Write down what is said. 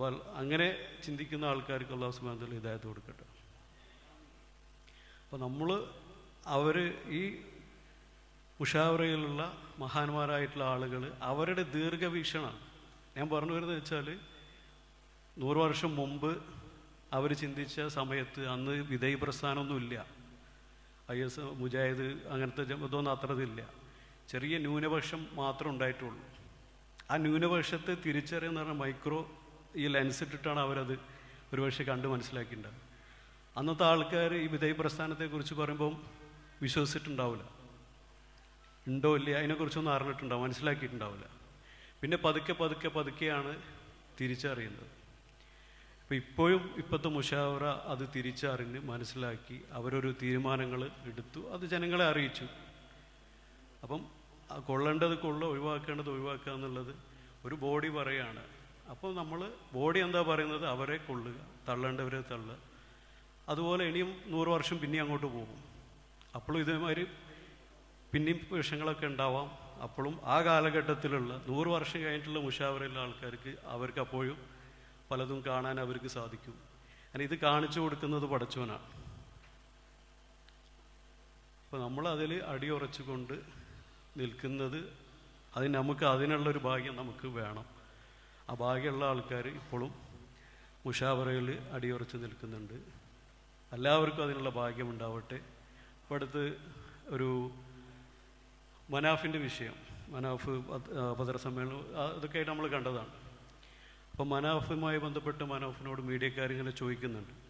അപ്പോൾ അങ്ങനെ ചിന്തിക്കുന്ന ആൾക്കാർക്ക് അള്ളാഹു സുബാനത്തിൽ ഹിദായത്ത് കൊടുക്കട്ടെ. അപ്പോൾ നമ്മൾ അവർ ഈ ഉഷാവറയിലുള്ള മഹാന്മാരായിട്ടുള്ള ആളുകൾ അവരുടെ ദീർഘവീക്ഷണമാണ് ഞാൻ പറഞ്ഞു വരുന്നത് വെച്ചാൽ നൂറ് വർഷം മുമ്പ് അവർ ചിന്തിച്ച സമയത്ത് അന്ന് വിധേയ പ്രസ്ഥാനമൊന്നുമില്ല ഐ എസ് മുജാഹിദ് അങ്ങനത്തെ ഇതൊന്നും അത്ര ഇതില്ല ചെറിയ ന്യൂനപക്ഷം മാത്രമേ ഉണ്ടായിട്ടുള്ളൂ. ആ ന്യൂനപക്ഷത്തെ തിരിച്ചറിയുന്ന പറഞ്ഞാൽ മൈക്രോ ഈ ലെൻസ് ഇട്ടിട്ടാണ് അവരത് ഒരുപക്ഷെ കണ്ട് മനസ്സിലാക്കിയിട്ടുണ്ടാവുക അന്നത്തെ ആൾക്കാർ ഈ വിധേയ പ്രസ്ഥാനത്തെക്കുറിച്ച് പറയുമ്പം വിശ്വസിച്ചിട്ടുണ്ടാവില്ല. ഉണ്ടോ ഇല്ല അതിനെക്കുറിച്ചൊന്നും അറിഞ്ഞിട്ടുണ്ടാവും മനസ്സിലാക്കിയിട്ടുണ്ടാവില്ല. പിന്നെ പതുക്കെ പതുക്കെ പതുക്കെയാണ് തിരിച്ചറിയുന്നത്. അപ്പം ഇപ്പോഴും ഇപ്പോഴത്തെ മുഷാവറ അത് തിരിച്ചറിഞ്ഞ് മനസ്സിലാക്കി അവരൊരു തീരുമാനങ്ങൾ എടുത്തു അത് ജനങ്ങളെ അറിയിച്ചു. അപ്പം കൊള്ളേണ്ടത് കൊള്ള ഒഴിവാക്കേണ്ടത് ഒഴിവാക്കുക എന്നുള്ളത് ഒരു ബോഡി പറയാണ്. അപ്പോൾ നമ്മൾ ബോഡി എന്താ പറയുന്നത്? അവരെ കൊള്ളുക തള്ളേണ്ടവരെ തള്ളുക. അതുപോലെ ഇനിയും നൂറ് വർഷം പിന്നെയും അങ്ങോട്ട് പോകും. അപ്പോഴും ഇതേമാതിരി പിന്നെയും വിഷങ്ങളൊക്കെ ഉണ്ടാവാം. അപ്പോഴും ആ കാലഘട്ടത്തിലുള്ള നൂറ് വർഷം കഴിഞ്ഞിട്ടുള്ള മുഷാവരയുള്ള ആൾക്കാർക്ക് അവർക്ക് അപ്പോഴും പലതും കാണാൻ അവർക്ക് സാധിക്കും. അങ്ങനെ ഇത് കാണിച്ചു കൊടുക്കുന്നത് പടച്ചവനാണ്. അപ്പോൾ നമ്മൾ അതിൽ അടിയുറച്ചുകൊണ്ട് നിൽക്കുന്നത് അതിന് നമുക്ക് അതിനുള്ളൊരു ഭാഗ്യം നമുക്ക് വേണം. ബാക്കിയുള്ള ആൾക്കാർ ഇപ്പോഴും മുഷാവറയിൽ അടിയുറച്ച് നിൽക്കുന്നുണ്ട്. എല്ലാവർക്കും അതിനുള്ള ഭാഗ്യം ഉണ്ടാവട്ടെ. അപ്പോൾ അടുത്ത് ഒരു മനാഫിന്റെ വിഷയം മനാഫ് പത്രസമ്മേളനം അതൊക്കെയായിട്ട് നമ്മൾ കണ്ടതാണ്. അപ്പം മനാഫുമായി ബന്ധപ്പെട്ട് മനാഫിനോട് മീഡിയക്കാരിങ്ങനെ ചോദിക്കുന്നുണ്ട്.